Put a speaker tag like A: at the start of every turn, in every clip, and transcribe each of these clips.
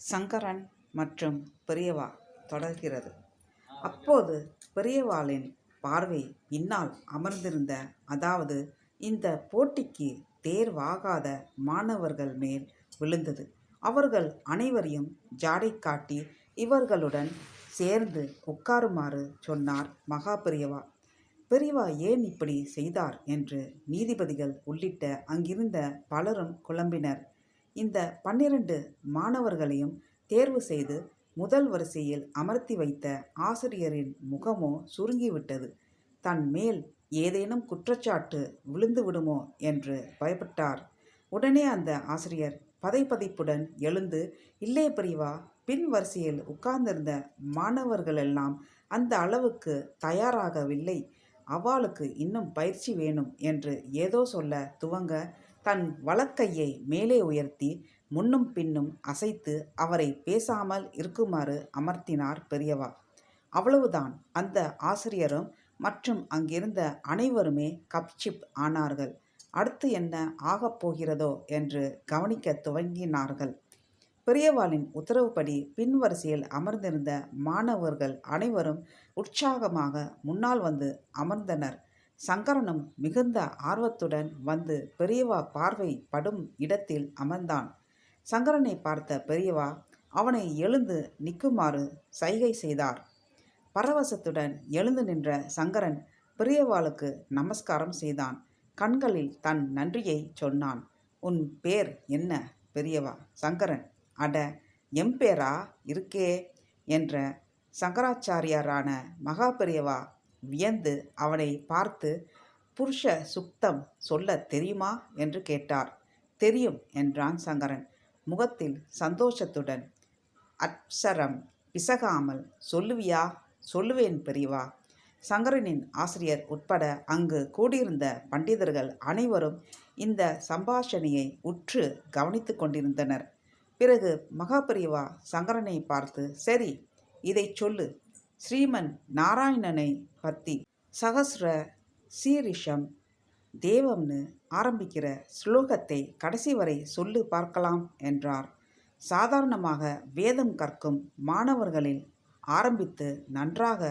A: சங்கரன் மற்றும் பெரியவா தொடர்கிறது. அப்போது பெரியவாளின் பார்வை பின்னால் அமர்ந்திருந்த அதாவது இந்த போட்டிக்கு தேர்வாகாத மாணவர்கள் மேல் விழுந்தது. அவர்கள் அனைவரையும் ஜாடை காட்டி இவர்களுடன் சேர்ந்து உட்காருமாறு சொன்னார் மகா பெரியவா. பெரியவா ஏன் இப்படி செய்தார் என்று நீதிபதிகள் உள்ளிட்ட அங்கிருந்த பலரும் குழம்பினர். இந்த பன்னிரண்டு மாணவர்களையும் தேர்வு செய்து முதல் வரிசையில் அமர்த்தி வைத்த ஆசிரியரின் முகமோ சுருங்கிவிட்டது. தன் மேல் ஏதேனும் குற்றச்சாட்டு விழுந்து விடுமோ என்று பயப்பட்டார். உடனே அந்த ஆசிரியர் பதைப்பதைப்புடன் எழுந்து இல்லை பிரிவா பின் வரிசையில் உட்கார்ந்திருந்த மாணவர்களெல்லாம் அந்த அளவுக்கு தயாராகவில்லை. அவளுக்கு இன்னும் பயிற்சி வேணும் என்று ஏதோ சொல்ல துவங்க தன் வலக்கையை மேலே உயர்த்தி முன்னும் பின்னும் அசைத்து அவரை பேசாமல் இருக்குமாறு அமர்த்தினார் பெரியவா. அவ்வளவுதான். அந்த ஆசிரியரும் மற்றும் அங்கிருந்த அனைவருமே கப்சிப் ஆனார்கள். அடுத்து என்ன ஆகப் போகிறதோ என்று கவனிக்க துவங்கினார்கள். பெரியவாளின் உத்தரவுப்படி பின்வரிசையில் அமர்ந்திருந்த மாணவர்கள் அனைவரும் உற்சாகமாக முன்னால் வந்து அமர்ந்தனர். சங்கரனும் மிகுந்த ஆர்வத்துடன் வந்து பெரியவா பார்வை படும் இடத்தில் அமர்ந்தான். சங்கரனை பார்த்த பெரியவா அவனை எழுந்து நிற்குமாறு சைகை செய்தார். பரவசத்துடன் எழுந்து நின்ற சங்கரன் பெரியவாளுக்கு நமஸ்காரம் செய்தான். கண்களில் தன் நன்றியை சொன்னான். உன் பேர் என்ன பெரியவா? சங்கரன். அட எம்பேரா இருக்கே என்ற சங்கராச்சாரியாரான மகா பெரியவா வியந்து அவனை பார்த்து புருஷ சுக்தம் சொல்ல தெரியுமா என்று கேட்டார். தெரியும் என்றான் சங்கரன். முகத்தில் சந்தோஷத்துடன் அப்சரம் பிசகாமல் சொல்லுவியா? சொல்லுவேன் பெரியவா சங்கரனின் ஆசிரியர் உட்பட அங்கு கூடியிருந்த பண்டிதர்கள் அனைவரும் இந்த சம்பாஷணையை உற்று கவனித்து கொண்டிருந்தனர். பிறகு மகாபெரியவா சங்கரனை பார்த்து சரி இதை சொல்லு. ஸ்ரீமன் நாராயணனை பற்றி சகஸ்ர சீரிஷம் தேவம்னு ஆரம்பிக்கிற ஸ்லோகத்தை கடைசி வரை சொல்லு பார்க்கலாம் என்றார். சாதாரணமாக வேதம் கற்கும் மாணவர்களில் ஆரம்பித்து நன்றாக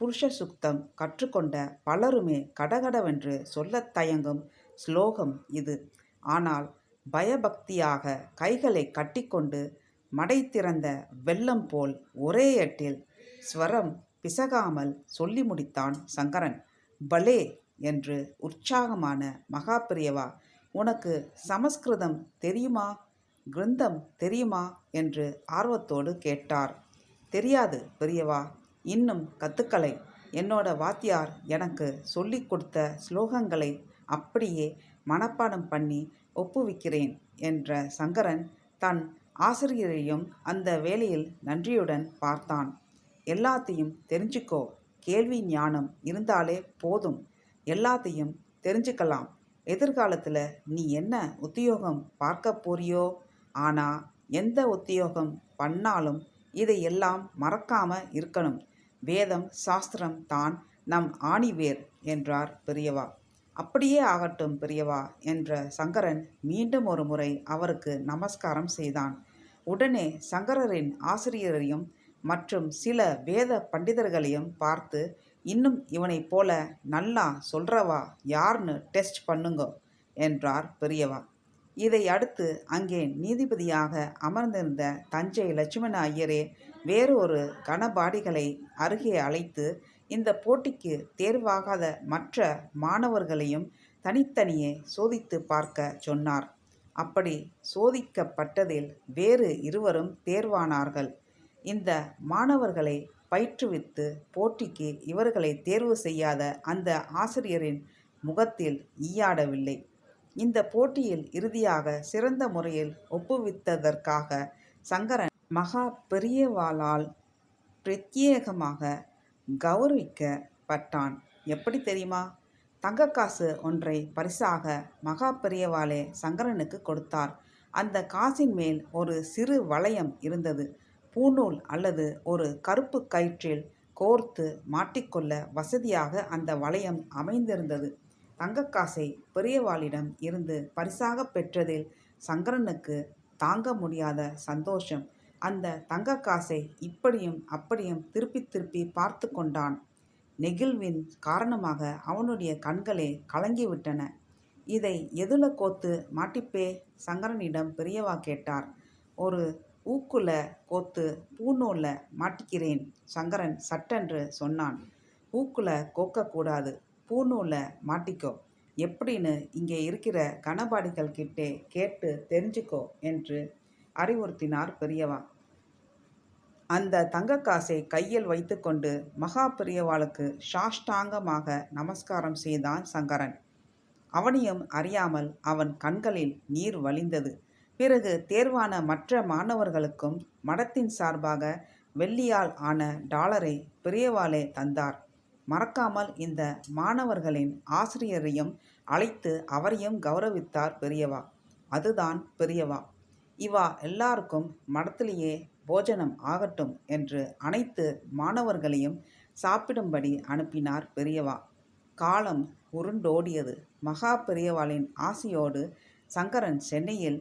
A: புருஷ சுக்தம் கற்றுக்கொண்ட பலருமே கடகடவென்று சொல்லத் தயங்கும் ஸ்லோகம் இது. ஆனால் பயபக்தியாக கைகளை கட்டிக்கொண்டு மடை திறந்த வெள்ளம் போல் ஒரே எட்டில் ஸ்வரம் பிசகாமல் சொல்லி முடித்தான் சங்கரன். பலே என்று உற்சாகமான மகாபிரியவா உனக்கு சமஸ்கிருதம் தெரியுமா? கிருந்தம் தெரியுமா? என்று ஆர்வத்தோடு கேட்டார். தெரியாது பெரியவா இன்னும் கத்துக்களை. என்னோட வாத்தியார் எனக்கு சொல்லிக் கொடுத்த ஸ்லோகங்களை அப்படியே மனப்பாடம் பண்ணி ஒப்புவிக்கிறேன் என்ற சங்கரன் தன் ஆசிரியரையும் அந்த வேளையில் நன்றியுடன் பார்த்தான். எல்லாத்தையும் தெரிஞ்சுக்கோ. கேள்வி ஞானம் இருந்தாலே போதும். எல்லாத்தையும் தெரிஞ்சுக்கலாம். எதிர்காலத்தில் நீ என்ன உத்தியோகம் பார்க்க போறியோ? ஆனால் எந்த உத்தியோகம் பண்ணாலும் இதையெல்லாம் மறக்காம இருக்கணும். வேதம் சாஸ்திரம் தான் நம் ஆணிவேர் என்றார் பெரியவா. அப்படியே ஆகட்டும் பெரியவா என்ற சங்கரன் மீண்டும் ஒரு முறை அவருக்கு நமஸ்காரம் செய்தான். உடனே சங்கரரின் ஆசிரியரையும் மற்றும் சில வேத பண்டிதர்களையும் பார்த்து இன்னும் இவனைப் போல நல்லா சொல்றவா? யார்னு டெஸ்ட் பண்ணுங்க என்றார் பெரியவா. இதை அடுத்து அங்கே நீதிபதியாக அமர்ந்திருந்த தஞ்சை லட்சுமண ஐயரே வேறொரு கனபாடிகளை அருகே அழைத்து இந்த போட்டிக்கு தேர்வாகாத மற்ற மாணவர்களையும் தனித்தனியே சோதித்து பார்க்க சொன்னார். அப்படி சோதிக்கப்பட்டதில் வேறு இருவரும் தேர்வானார்கள். இந்த மாணவர்களை பயிற்றுவித்து போட்டிக்கு இவர்களை தேர்வு செய்யாத அந்த ஆசிரியரின் முகத்தில் ஈயாடவில்லை. இந்த போட்டியில் இறுதியாக சிறந்த முறையில் ஒப்புவித்ததற்காக சங்கரன் மகா பெரியவாளால் பிரத்யேகமாக கௌரவிக்கப்பட்டான். எப்படி தெரியுமா? தங்கக்காசு ஒன்றை பரிசாக மகா பெரியவாளே சங்கரனுக்கு கொடுத்தார். அந்த காசின் மேல் ஒரு சிறு வளையம் இருந்தது. பூநூல் அல்லது ஒரு கருப்பு கயிற்றில் கோர்த்து மாட்டிக்கொள்ள வசதியாக அந்த வளையம் அமைந்திருந்தது. தங்கக்காசை பெரியவாளிடம் இருந்து பரிசாக பெற்றதில் சங்கரனுக்கு தாங்க முடியாத சந்தோஷம். அந்த தங்கக்காசை இப்படியும் அப்படியும் திருப்பி திருப்பி பார்த்து கொண்டான். நெகிழ்வின் காரணமாக அவனுடைய கண்களே கலங்கிவிட்டன. இதை எதுல கோத்து மாட்டிப்பே? சங்கரனிடம் பெரியவா கேட்டார். ஒரு ஊக்குல கோத்து பூநூல்ல மாட்டிக்கிறேன் சங்கரன் சட்டென்று சொன்னான். ஊக்குல கோக்கக்கூடாது பூநூல்ல மாட்டிக்கோ. எப்படின்னு இங்கே இருக்கிற கனபாடிகள் கிட்டே கேட்டு தெரிஞ்சுக்கோ என்று அறிவுறுத்தினார் பெரியவா. அந்த தங்கக்காசை கையில் வைத்துக்கொண்டு மகா பெரியவாளுக்கு சாஷ்டாங்கமாக நமஸ்காரம் செய்தான் சங்கரன். அவனையும் அறியாமல் அவன் கண்களில் நீர் வழிந்தது. பிறகு தேர்வான மற்ற மாணவர்களுக்கும் மடத்தின் சார்பாக வெள்ளியால் ஆன டாலரை பெரியவாலே தந்தார். மறக்காமல் இந்த மாணவர்களின் ஆசிரியரையும் அழைத்து அவரையும் கௌரவித்தார் பெரியவா. அதுதான் பெரியவா. இவா எல்லாருக்கும் மடத்திலேயே போஜனம் ஆகட்டும் என்று அனைத்து மாணவர்களையும் சாப்பிடும்படி அனுப்பினார் பெரியவா. காலம் உருண்டோடியது. மகா பெரியவாளின் ஆசையோடு சங்கரன் சென்னையில்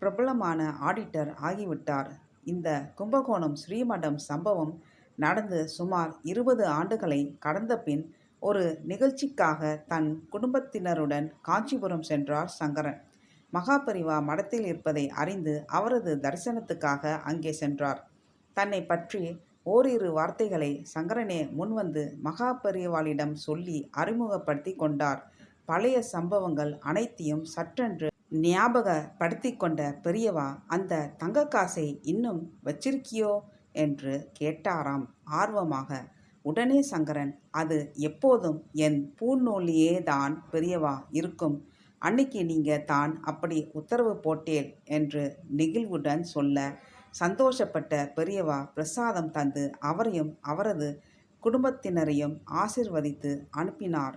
A: பிரபலமான ஆடிட்டர் ஆகிவிட்டார். இந்த கும்பகோணம் ஸ்ரீமடம் சம்பவம் நடந்து சுமார் இருபது ஆண்டுகளை கடந்த பின் ஒரு நிகழ்ச்சிக்காக தன் குடும்பத்தினருடன் காஞ்சிபுரம் சென்றார் சங்கரன். மகாபரிவா மடத்தில் இருப்பதை அறிந்து அவரது தரிசனத்துக்காக அங்கே சென்றார். தன்னை பற்றி ஓரிரு வார்த்தைகளை சங்கரனே முன்வந்து மகாபரிவாளிடம் சொல்லி அறிமுகப்படுத்தி கொண்டார். பழைய சம்பவங்கள் அனைத்தையும் சற்றென்று ஞாபகப்படுத்தி கொண்ட பெரியவா அந்த தங்க காசை இன்னும் வச்சிருக்கியோ? என்று கேட்டாராம் ஆர்வமாக. உடனே சங்கரன் அது எப்போதும் என் பூநூலியே தான் பெரியவா இருக்கும். அன்னைக்கு நீங்க தான் அப்படி உத்தரவு போட்டேல் என்று நெகிழ்வுடன் சொல்ல சந்தோஷப்பட்ட பெரியவா பிரசாதம் தந்து அவரையும் அவரது குடும்பத்தினரையும் ஆசிர்வதித்து அனுப்பினார்.